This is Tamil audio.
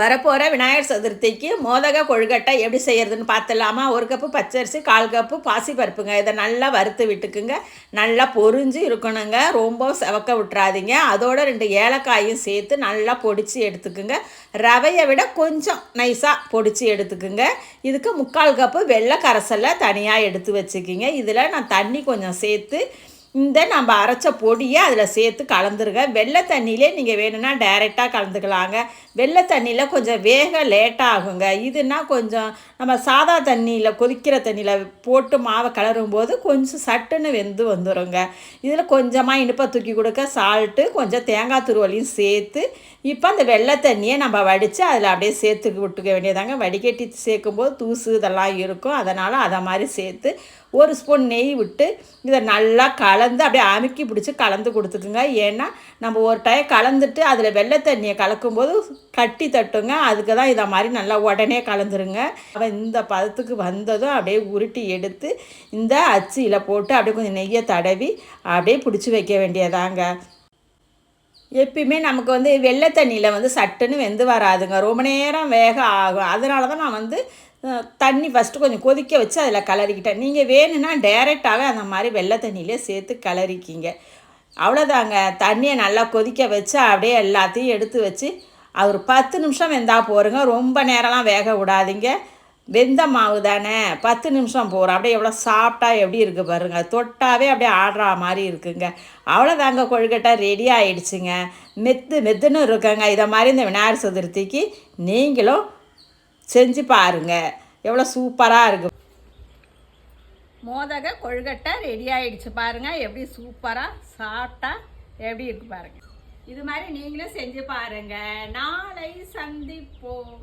வரப்போகிற விநாயகர் சதுர்த்திக்கு மோதக கொழுக்கட்டை எப்படி செய்கிறதுன்னு பார்த்துலாமா ஒரு கப்பு பச்சரிசி கால் கப்பு பாசி பருப்புங்க. இதை நல்லா வறுத்து விட்டுக்குங்க. நல்லா பொறிஞ்சு இருக்கணுங்க. ரொம்ப செவக்க விட்டுறாதீங்க. அதோட ரெண்டு ஏலக்காயும் சேர்த்து நல்லா பொடிச்சு எடுத்துக்குங்க. ரவையை விட கொஞ்சம் நைஸாக பொடிச்சு எடுத்துக்குங்க. இதுக்கு முக்கால் கப்பு வெள்ளை கரைசலை தனியாக எடுத்து வச்சுக்கிங்க. இதில் நான் தண்ணி கொஞ்சம் சேர்த்து இந்த நம்ம அரைச்ச பொடியை அதில் சேர்த்து கலந்துருங்க. வெள்ளை தண்ணியிலே நீங்கள் வேணும்னா டைரெக்டாக கலந்துக்கலாங்க. வெள்ளை தண்ணியில் கொஞ்சம் வேக லேட்டாக ஆகுங்க. இதுனா கொஞ்சம் நம்ம சாதா தண்ணியில் கொதிக்கிற தண்ணியில் போட்டு மாவை கலரும் போது கொஞ்சம் சட்டுன்னு வெந்து வந்துடுங்க இதில் கொஞ்சமாக இனிப்பை தூக்கி கொடுக்க சால்ட்டு கொஞ்சம் தேங்காய் துருவலையும் சேர்த்து இப்போ அந்த வெள்ளை தண்ணியை நம்ம வடித்து அதில் அப்படியே சேர்த்து விட்டுக்க வேண்டியதாங்க. வடிகட்டி சேர்க்கும்போது தூசு இதெல்லாம் இருக்கும். அதனால் அதை மாதிரி சேர்த்து ஒரு ஸ்பூன் நெய் விட்டு இதை நல்லா கல கலந்து அப்படியே அமுக்கி பிடிச்சி கலந்து கொடுத்துக்குங்க. ஏன்னா நம்ம ஒரு டைம் கலந்துட்டு அதில் வெள்ளை தண்ணியை கலக்கும்போது கட்டி தட்டுங்க. அதுக்கு தான் இதை மாதிரி நல்லா உடனே கலந்துருங்க. அவன் இந்த பதத்துக்கு வந்ததும் அப்படியே உருட்டி எடுத்து இந்த அச்சியில் போட்டு அப்படியே கொஞ்சம் நெய்யை தடவி அப்படியே பிடிச்சி வைக்க வேண்டியதாங்க. எப்பயுமே நமக்கு வந்து வெள்ளை தண்ணியில் வந்து சட்டுன்னு வெந்து வராதுங்க. ரொம்ப நேரம் வேக ஆகும். அதனால தான் நான் வந்து தண்ணி ஃபஸ்ட்டு கொஞ்சம் கொதிக்க வச்சு அதில் கலரிக்கிட்டேன். நீங்கள் வேணும்னா டைரெக்டாகவே அந்த மாதிரி வெள்ளை தண்ணியிலே சேர்த்து கலரிக்கிங்க. அவ்வளோதாங்க தண்ணியை நல்லா கொதிக்க வச்சு அப்படியே எல்லாத்தையும் எடுத்து வச்சு அவர் ஒரு பத்து நிமிஷம் வெந்தா போருங்க. ரொம்ப நேரம்லாம் வேக விடாதீங்க. வெந்த மாவு தானே. பத்து நிமிஷம் போகிறோம் அப்படியே எவ்வளோ சாப்பிட்டா எப்படி இருக்குது பாருங்க. தொட்டாவே அப்படியே ஆடுற மாதிரி இருக்குங்க. அவ்வளோதாங்க கொழுக்கட்டை ரெடி ஆகிடுச்சுங்க மெத்து மெத்துன்னு இருக்குங்க. இதை மாதிரி இந்த விநாயகர் சதுர்த்திக்கு நீங்களும் செஞ்சு பாருங்க. எவ்வளோ சூப்பராக இருக்கு. மோதக கொழுக்கட்டை ரெடி ஆகிடுச்சு பாருங்கள் எப்படி சூப்பராக சாப்பிட்டா எப்படி இருக்கு பாருங்கள் இது மாதிரி நீங்களும் செஞ்சு பாருங்கள் நாளை சந்திப்போம்.